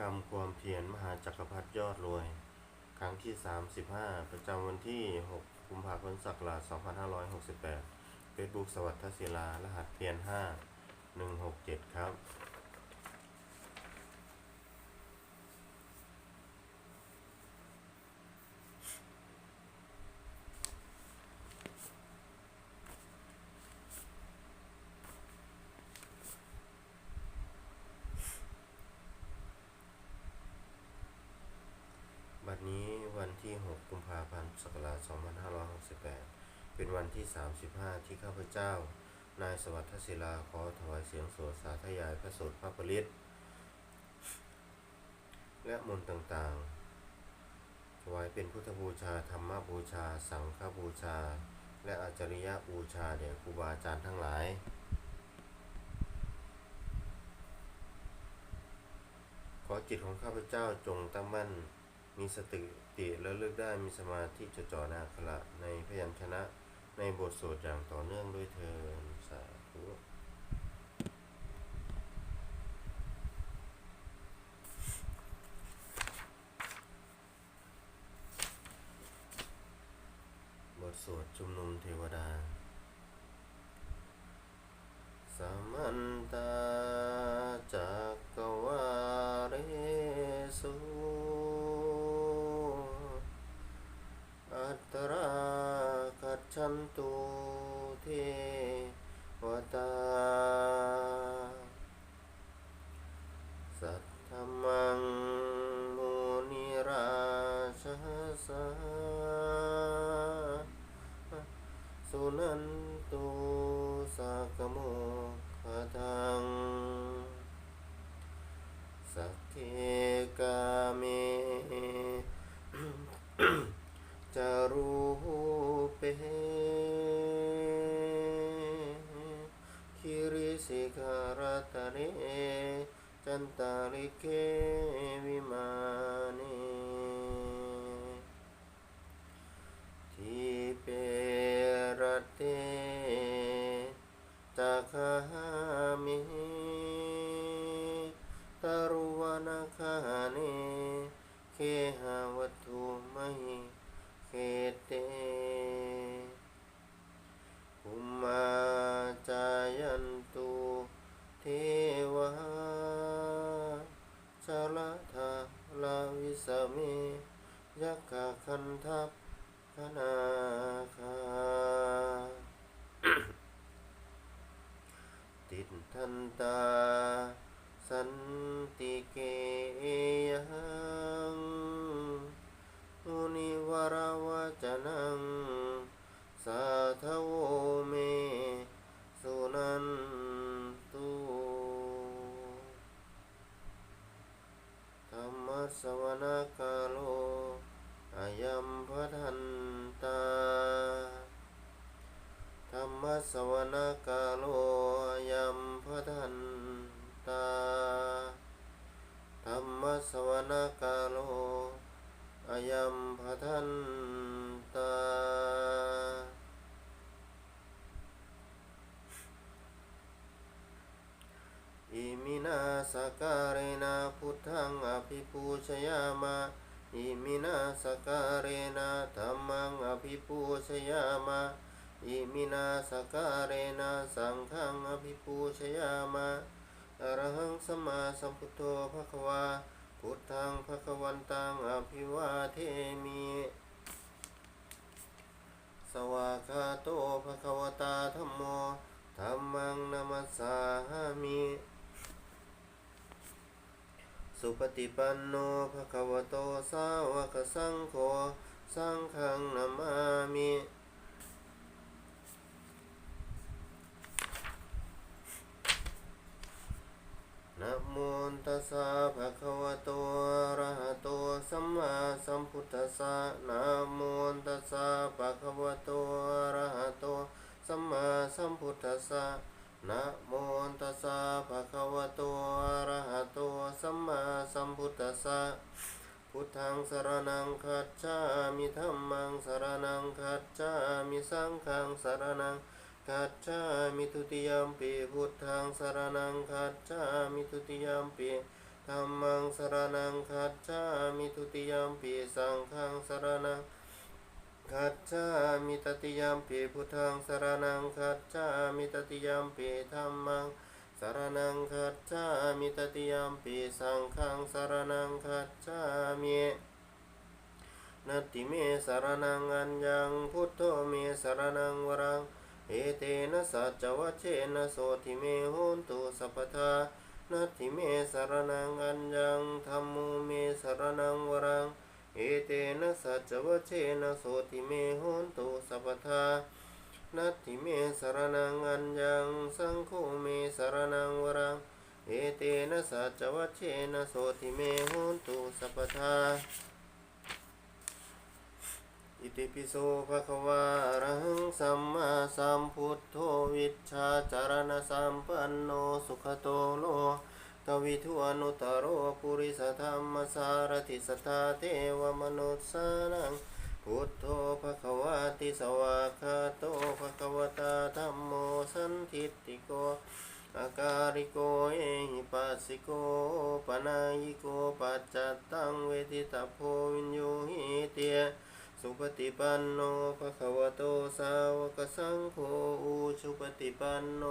กรรมความเพียรมหาจักรพรรดิยอดรวย ครั้งที่ 35 ประจำวันที่ 6 กุมภาพันธ์ศักราช2568 Facebook สวัสดิ์ทศิลา รหัสเพียร5 167 ครับดนี้วันที่ 6 กุมภาพันธ์ ศักราช 2568 เป็นวันที่ 35 ที่ข้าพเจ้า นายสวัสดิ์ศิลาขอถวายเสียงสวดสาธยายพระสูตรพระปริตและมนต์ต่างๆ ถวายเป็นพุทธบูชา ธรรมบูชา สังฆบูชา และอาจริยบูชาแด่ครูบาอาจารย์ทั้งหลายขอจิตของข้าพเจ้าจงตั้งมั่น มีสติ ติและเลือกได้มีสมาธิจดจ่อในอักขระในพยัญชนะในบทสวดอย่างต่อเนื่องด้วยเทินสาธุบทสวดชุมนุมเทวดาสมันตาจัก คัจฉันตุเทวตา สัทธมังมุนิราชสาสุนันตุสักโมขทัง สักเคกาเมจารู เปคิริสิกาลตะเรจันตาริเกวิมาเนทิเปรเตจักขามิตรุวนาคาเนเคหวัตถุมหิเขเต มาจายันตุเทวาชาลธาลาวิสเมยักขะคันทัพคนาคาติดทันตาสัน ธรรมสวนกาโลยัมพทันตาธรรมสวนกาโลอายัมพทันตาอิมินาสการเรนะพุทธังอภิปูชยามะอิมินาสการเรนะธัมมังอภิปูชยามะ อิมินาสการเรนะสังฆังอภิปูชยามะอะระหังสมาสัมพุทโธภะคะวา พุทธังภะคะวันตังอภิวาเทมิ สวากาโตภะคะวตาธัมโมธัมมังนัมัสสามิ สุปฏิปันโนภะคะวโตสาวกสังโฆ สังฆังนามามิ นะโมตั สสะภะคะวะโตอะระหะโตสัมมาสัมพุทธัสสะนะโมตัสสะภะคะวะโตอะระหะโตสัมมาสัมพุทธัสสะนะโมตัสสะภะคะวะโตอะระหะโตสัมมาสัมพุทธัสสะพุทธังสรณังคัจฉามิธัมมังสรณังคัจฉามิสังฆังสรณังคัจฉามิทุติยมปีพุทธังสรณังคัจฉามิทุติยมปี ธธัมมังสรณังคัจฉามิทุติยมปีสังฆังสรณังคัจฉามิตติยมปีพุทธังสรณังคัจฉามิตติยมปีธัมมังสรณังคัจฉามิตติยมปีสังฆังสรณังคัจฉามินัตติเมสารนังอัญญังพุทโธเมสารนังวรังเอเตนะสัจวัชเชนะโสติเมโหนตุสัพพทา นัตถิเมสารนังอัญญังธรรมโมเมสารนังวรัง เอเตนะสัจวัชเชนะโสติเมโหนตุสัพพทานัตถิเมสารนังอัญญังสังโฆเมสารนังวรัง เอเตนะสัจวัชเชนะโสติเมโหนตุสัพพทา อิติปิโสภะคะวาอะรังสัมมาสัมพุทโธวิชชาจารณสัมปันโนสุขโตโลกวิทุอนุตโรปุริสธรรมสารติสตาเทวมนุสสานังพุทโธภะคะวาติสวากขาโตภะคะวตาธัมโมสันทิติโกอาการิโกเอหิปัสสิโกปนายิโกปัจจัตตังเวทิตาโพวินโยหิเต สุปฏิปันโนภะคะวะโตสาวกสังโฆอุชุปฏิปันโน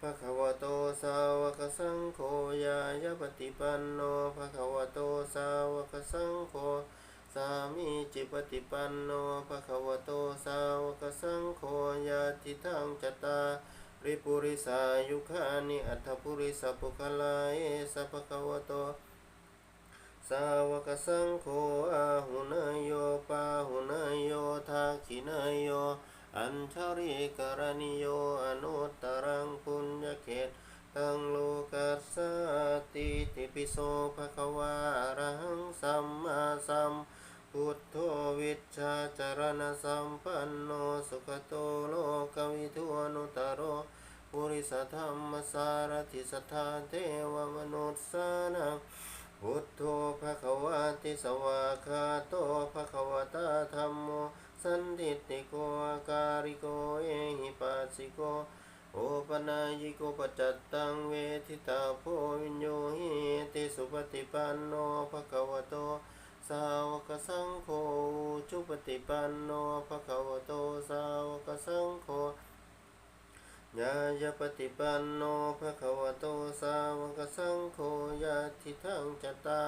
ภะคะวะโตสาวกสังโฆยายาปฏิปันโนภะคะวะโตสาวกสังโฆสามีจิปฏิปันโนภะคะวะโตสาวกสังโฆยาติทังจตตาริปุริสายุคานิอัตถปุริสปุคลาเอสะภะคะวะโต สาวกสังโฆอาหุนายโยปาหุนายโยทาคินายโย อัญชริกรณิโยอนุตตรังปุญญเขตตังโลกัสสติติปิโสภะคะวาอะระหังสัมมาสัมพุทโธวิชชาจารณสัมปันโนสุขโตโลกวิทุอนุตโรปุริสธรรมสารติสัทธาเทวมนุสสานัง พุทโธภะคะวะติสวากขาโตภะคะวะตาธัมโมสันติติโกอาการิโกเอหิปัสสิโกโอปนายิโกปจจัตตังเวทิตาโพวิญโยหิติสุปฏิปันโนภะคะวะโตสาวกสังโฆจุปฏิปันโนภะคะวะโตสาวกสังโฆ ยายาปฏิปันโนภะคะวะโตสาวกสังโฆยาทิทังจตา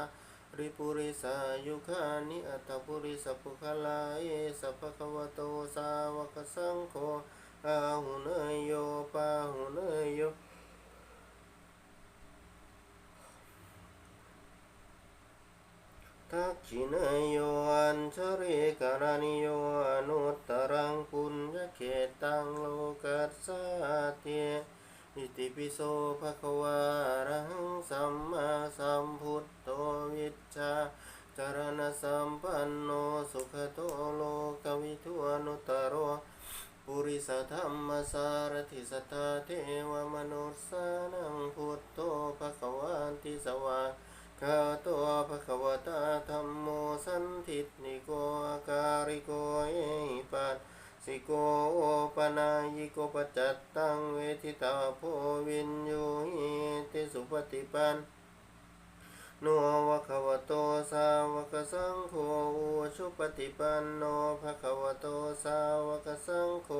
ริปุริสายุคานิอัตถปุริสปุคลาเอสัพพะคะวะโตสาวกสังโฆอาหุเนยโยปาหุเนยโย ทักขิเนยโยอัญชริกรณิโยอนุตตรังปุญญเขตังโลกัสสาเตอิติปิโสภะคะวาอะรังสัมมาสัมพุทโธวิชชาจารณสัมปันโนสุขโตโลกวิทุอนุตตโรปุริสธรรมสารติสัทธาเทวมนุสสานังพุทโธภะคะวันติสวา คาโตภะคะวตาธัมโมสันทิตนิโกอาการิโกเอหิปัสสิโกโอปนายิโกปจัตตังเวทิตาโพวินโยหิติสุปฏิปันโนวะคะวะโตสาวกสังโฆอุชุปฏิปันโนภะคะวะโตสาวกสังโฆ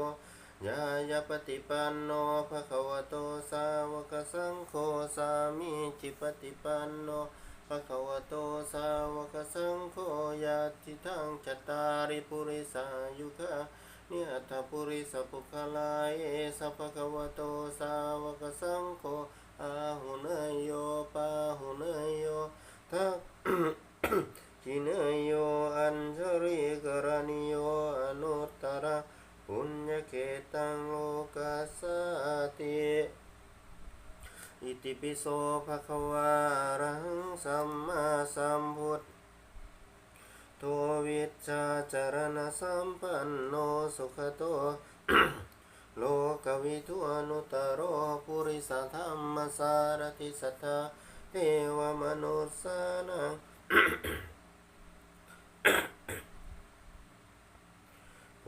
ยายาปฏิปันโนภะคะวะโตสาวกสังโฆสามีจิปฏิปันโนภะคะวะโตสาวกสังโฆยาติทังจตตาริปุริสายุคานิอัตถปุริสปุคลาเอสัพพะคะวะโตสาวกสังโฆอาหุเนยโยปาหุเนยโยทักขิเนยโยอัญชริกรณิโยอนุตตระ ปุญญเขตังโลกัสสติอิติปิโสภะคะวาอะรังสัมมาสัมพุทโทวิชชาจารณสัมปันโนสุขโตโลกวิทุอนุตตโรปุริสธรรมสารติสัทธาเทวมนุสสานัง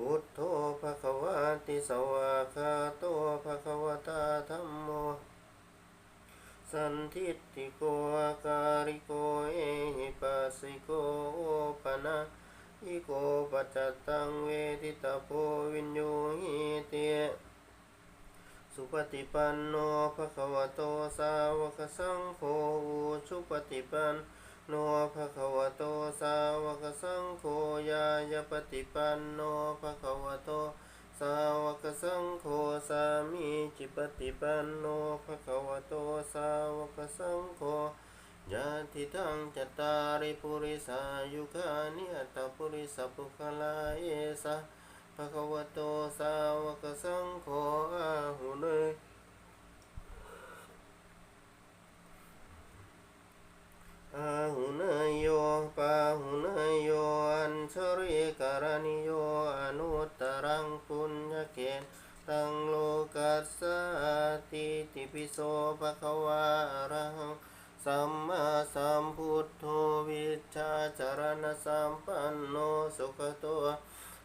พุทโธภะคะวะติ สวากขาโตภะคะวตาธัมโม สันทิฏฐิโกอาการิโกเอหิปัสสิโกโอปะนะอิโกปัจจตังเวทิตาโพวินโยหิเตสุปฏิปันโนภะคะวะโตสาวกสังโฆอุชุปฏิปันโนภะคะวะโตสาวกสังโฆยายปฏิปันโนภะคะวะโต สาวกสังโฆสามีจิปติปันโนภะคะวะโตสาวกสังโฆญาติทังจตตาริปุริสายุคานิอัตตปุริสปุคลาเยสะภะคะวะโตสาวกสังโฆอาหุเนย อาหุเนยโยปาหุเนยโยอัญชริการณิโยอนุตตรังปุญญเกณตังโลกัสสติติปิโสภะคะวะรังสัมมาสัมพุทโธวิชชาจารณสัมปันโนสุขโต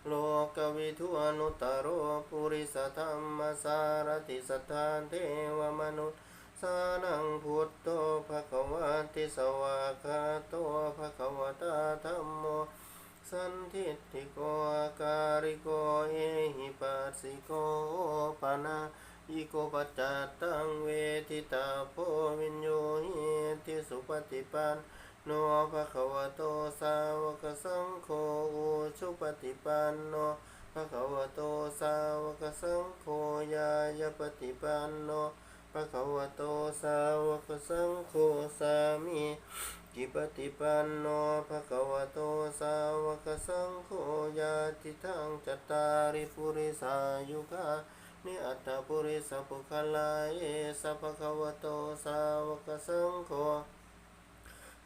โลกวิทุอนุตตโรปุริสธรรมสารติสัทธาเทวมนุษย์ สานังพุทโธภะคะวะติสวากขาโตภะคะวะตาธัมโม สันทิฏฐิโกอาการิโกเอหิปัสสิโกปะนะอิโกปัจจตังเวทิตาโพวินโยหิติสุปฏิปันโนภะคะวะโตสาวกสังโฆอุชุปฏิปันโนภะคะวะโตสาวกสังโฆยายปฏิปันโนะคะวะโตสาวกสังโฆสามีจิปฏิปันโนภะคะวะโตสาวกสังโฆญาติทังจตตาริปุริสายุคานิอัตตปุริสปุคลาเยสัพพะคะวะโตสาวกสังโฆ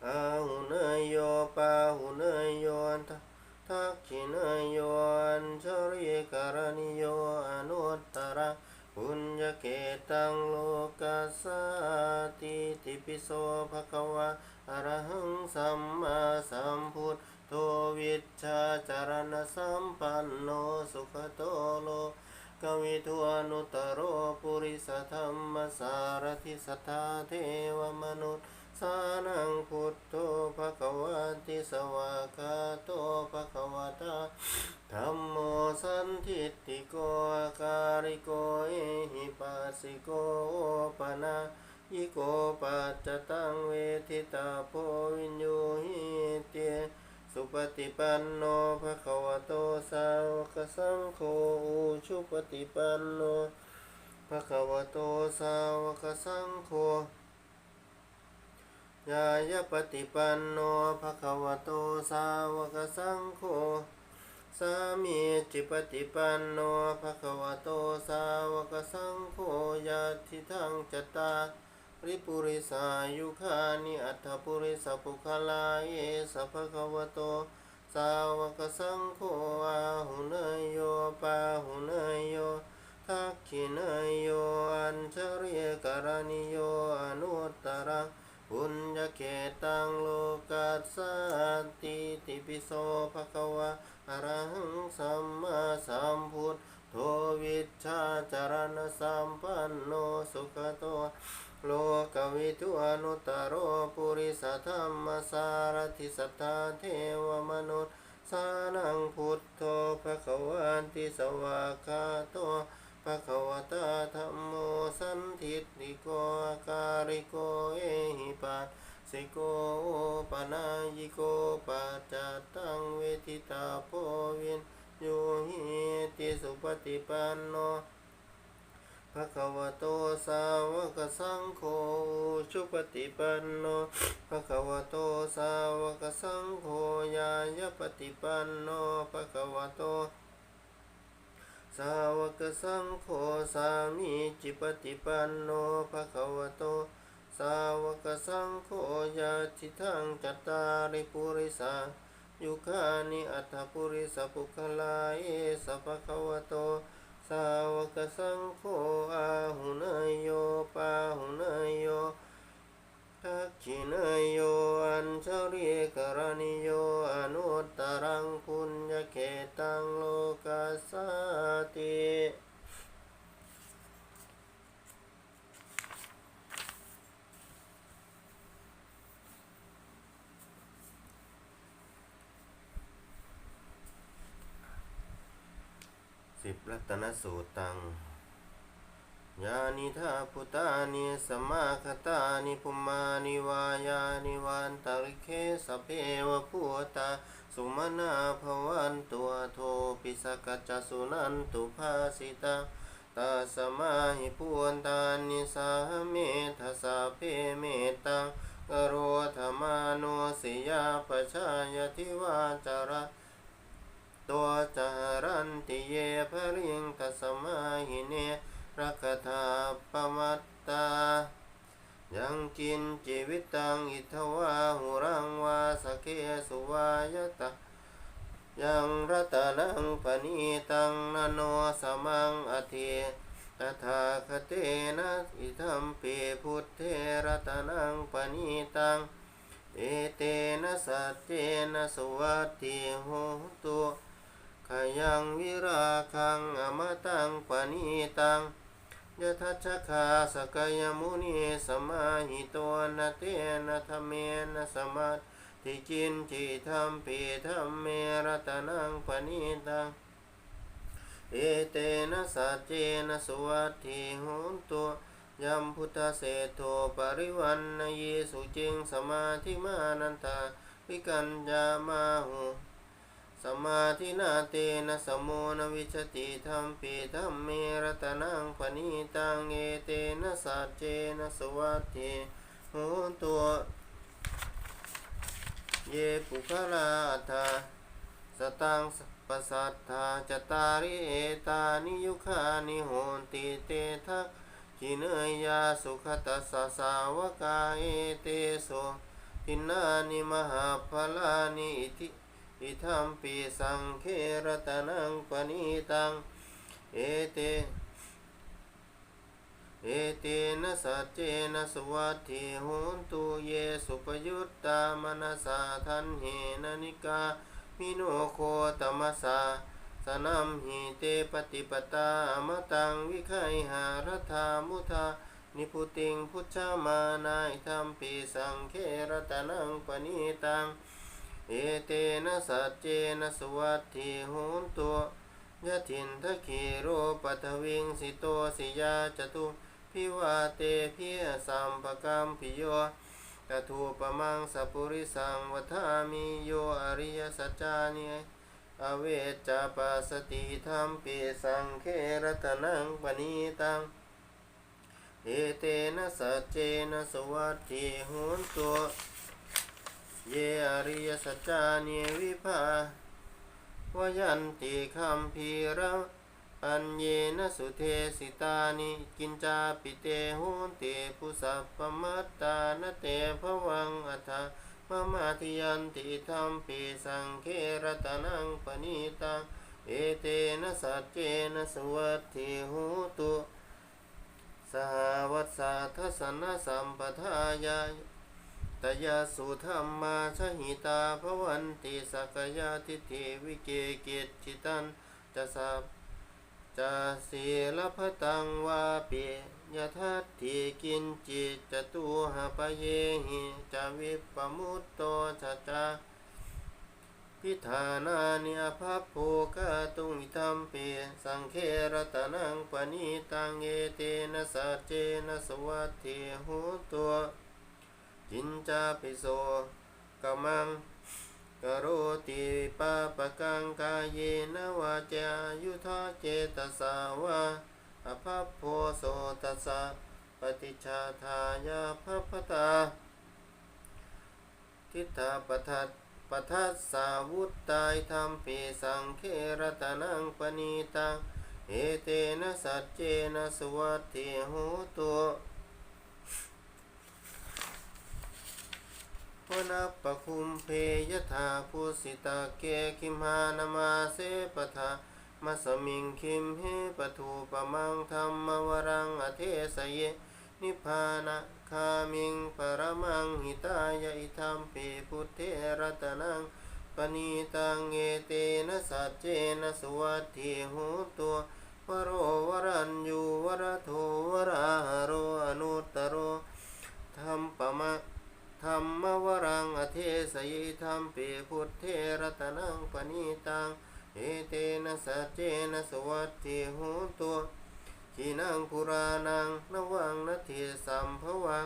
อาหุเนยโยปาหุเนยโยอันททักขิเนยโยอัญชริการณิโยอนุตตระ ปุญญเกตังโลกัสสติติปิโสภะคะวะอะระหังสัมมาสัมพุทโธวิชชาจารณสัมปันโนสุขโตโลกวิทวนุตตโรปุริสธรรมสารทิสัทธาเทวมนุษย์ สานังพุทโธภะคะวะติสวากาโตภะคะวะตาธัมโมสันทิฏฐิโกอาการิโกเอหิปัสสิโกโอปะนะยิโกปัจจตังเวทิตาโพวินโยหิเตสุปฏิปันโนภะคะวะโตสาวกสังโฆอุชุปฏิปันโนภะคะวะโตสาวกสังโฆ ยายปฏิปันโนภะคะวะโตสาวกสังโฆสามีจิปฏิปันโนภะคะวะโตสาวกสังโฆญาติทังจตตาริปุริสายุคานิอัตถปุริสปุคลาเยสัพพะคะวะโตสาวกสังโฆอาหุเนยโยปาหุเนยโยทักขิเนยโยอัญชริการณิโยอนุตตระ ปุญญเกตังโลกัสสติติปิโสภะคะวะอะระหังสัมมาสัมพุทโธวิชชาจารณสัมปันโนสุขโตโลกวิทุอนุตโรปุริสธรรมสารทิสัทธาเทวมนุษย์สานังพุทโธภะคะวันติสวากาโตภะคะวะตาธัมโมสันทิฏฐิโกอาการิโก สิโกโอปะนายิโกปัจจตังเวทิตาโพวินโยหิติสุปฏิปันโนภะคะวะโตสาวกสังโฆชุปฏิปันโนภะคะวะโตสาวกสังโฆญาญปฏิปันโนภะคะวะโตสาวกสังโฆสามีจิปฏิปันโนภะคะวะโต สาวกสังโฆญาติทังจัตตาริปุริสายุคานิอัตถปุริสปุคลาเอสัพพะวโต สาวกสังโฆอาหุเนยโยปาหุเนยโยทักขิเนยโยอัญชริการณิโยอนุตตรังปุญญเกตังโลกัสสติ ตนสูตังยานิธาพุตานิสมาคตานิภุมานิวายานิวันตริเคสพเพวพุตาสุมาณาภวันตัวโทปิสกัจสุนันตุภาสิตาตาสมาหิพุนตานิสาเมทสสะเพเมตังกโรธมาโนสิยาปชายทิวาจาระ ตัวจารันติเยภริงตัสมาหิเนรักธาปมัตตา ยังกินจีวิตังอิทวาหุรังวาสเคสุวายตะยังรัตนังปณีตังนโนสมังอธิตถาคเตนะอิทัมปีพุทเทรัตนังปณีตัง เอเตนะสัจเจนะสวัสติโหตุ ขยังวิราคังอมตังปณีตังยะทัชคาสกยมุนีสมาหิตวนะเตนะธรรมเมนะสมาธิจินจิธรรมปีธรรมเมรัตนังปณีตังเอเตนะสัจเจนะสวัสดิโหนตุยัมพุทธเศโทปริวันนเยสุจิงสมาธิมานันตาวิกัญญามาหุ สมาธินาเตนะสมโมนวิชติธรรมปีธรรมเมรตนังปณีตังเอเตนะสัจเจนะสวัสดิโหนตุเยปุคลาธาสตังปสัทธาจตาริเอตานิยุคานิโหนติเตทักขิเนยยาสุขตัสสาวกาเอเตโสทินานิมหาภลานิอิทิ อิทัมปีสังเครตนังปณิตัง เอเต เอเตนะสัจเจนะสวัสดิโหนตุเยสุปยุตตามนัสสาทันเหนนิกามิโนโคตมัสสะสนัมหิเตปฏิปตามตังวิไคหารธามุทานิพุติงพุทธมานายธรรมปีสังเครตนังปณิตัง เอเตนะสัจเจนะสวัสดิโหนตัวยะถินทะคีโรปัทวิงสิโตสิยาจตุพิวาเตพิยสัมปกรรมพิโยตถูปมังสัพพุริสังวัฏามิโยอริยสัจจานิอเวจจาปัสติธรรมปิสังเครตนังปณีตัง เอเตนะสัจเจนะสวัสดิโหนตัว เยอริยสัจจานิวิภาวยันติคัมภีระอัญเยนะสุเทสิตานิกินจาปิเตโหนเตปุสัพปมัตตานเตภวังอัฏฐมมาทิยันติธรรมปีสังเครตนังปณิตังเอเตนะสัจเจนะสวัสดิโหตุสหวัสสะทัสสนะสัมปทายา ตยาสุธรรมาชหิตาภวันติสักยาทิฏฐิวิเกกิจจิตันจะสัพจะสีลพตังวาปิยทัตถิกินจิตจตุหปเยหิจะวิปมุตโตชะจาพิธานานิอภัพโภกะตุงอิทัมปีสังเครตนังปณิตังเอเตนะสัจเจนะสวัสดิโหตัว จินจาปิโสกมังกโรติปาปะกังกายเยนวาจายุทาเจตสาวะอภัพโพโสตัสสะปฏิชาทายาภัพตา ทิฏฐาปทัตปทัสสาวุตตายธรรมปีสังเครตนังปณีตังเอเตนะสัจเจนะสวัสดิโหตั ววนาปะคุมเพยถาภูสิตาเกคิมหานามาเสปทามัสมิงคิมเฮปทูปะมังธรรมวรังอเทสเย นิพพานะคามิงปรมังหิตายะอิธัมปีพุทเทรัตนังปณีตังเอเตนะสัจเจนะสวัสดิโหตัววโรวรัญยูวรโทวราหโรอนุตตโรธรรมปมะ ธรรมวรังอเทสยิธรรมปีพุทเทรตนังปณีตังเอเตนะสัจเจนะสวัสดิโหตุขีนังปุรานังนวังนาทีสัมภวัง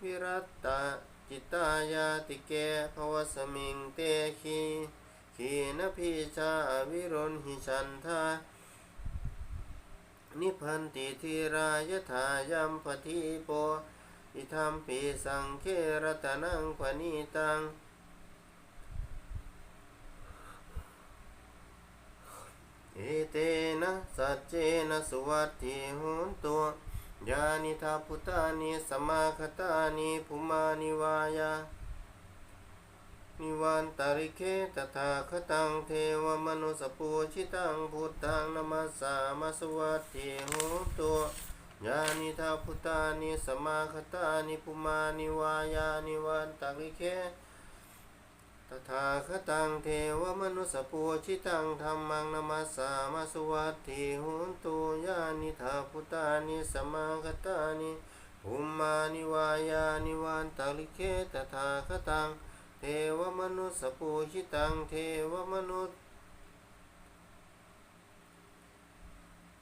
วิรัตตาจิตายาติเกภวสมิงเตขีขีนพิชาวิรุณหิชันทานิพันติธีรายถายัมปทิโป อิธรรมปีสังเครตนังปณิตังเอเตนะสัจเจนะสุวัตถิโหนตุยานิทาพุตานิสมมาคตานิภุมานิวายานิวันตาริเคตถาคตังเทวมนุสปูชิตังพุทธังนมัสสามาสวัตถิโหนตุ ยานิทาพุตานิสมมาคตานิภุมานิวายานิวันตาริเคตถาคตังเทวมนุสปูชิตังธรรมังนามาสามาสวัตถิหุนตุยานิธาพุตานิสมมาคตานิภูมานิวายานิวันตาลิเคตถาคตังเทวมนุสปูชิตังเทวมนุ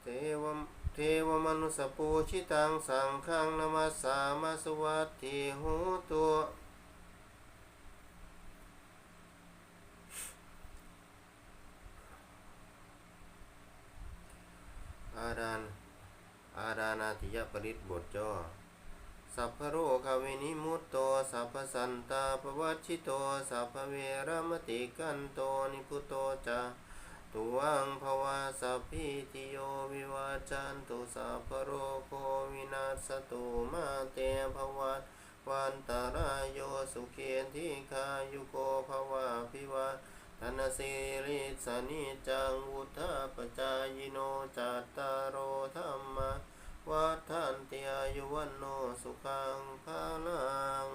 เทวม เทวมนุสปูชิตังสังฆังนมาสามาสวัตถิหุนตุอาดานอาดานาติยปริตบทย่อสัพพโรคาวินิมุตโต สัพพสันตาปวัชิโต สัพพเวรมติกันโต นิพุโตจา ตุวังภวาสัพพิติโยวิวาจันตุสัพพโรโควินาศตุมาเตภวัตวันตารายโยสุเขียนทิคายุโกภวาภิวาธนสิริสนิจังวุธาปจายโนจัตตารโอธรรมวัฏันติอายุวันโนสุขังภาลัง